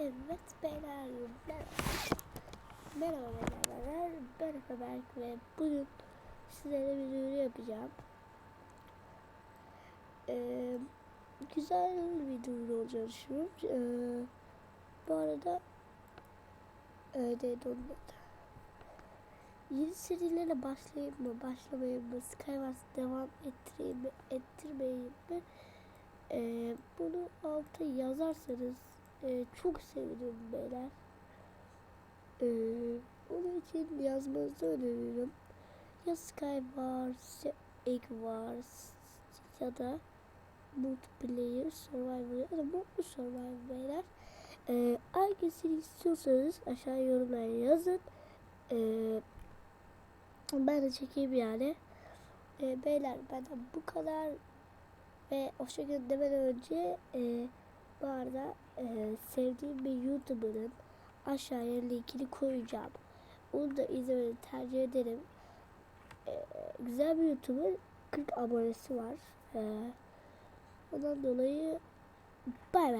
Evet beyler merhaba. Beyler. Merhaba Berk ve bugün sizlere bir duyuru yapacağım. Ee, güzel bir duyuru olacağını düşünüyorum. Ee, bu arada e, neydi onun? Yeni serilere başlayayım mı, başlamayayım mı, Skywars devam ettireyim mi, ettirmeyeyim mi? Ee, bunu alta yazarsanız e, çok sevinirim beyler. Ee, onun için yazmanızı öneririm. Ya Skywars, ya Egg Wars ya da Multiplayer Survivor ya da Mutlu Survivor beyler. Ee, hangisini istiyorsanız aşağı yorumlara yazın. Ee, ben de çekeyim yani. Ee, beyler benden bu kadar. Ve hoşçakalın demeden önce e, bu arada e, sevdiğim bir YouTuber'ın aşağıya linkini koyacağım. Onu da izlemeni tercih ederim. E, güzel bir YouTuber. 40 abonesi var. E, ondan dolayı bay bay.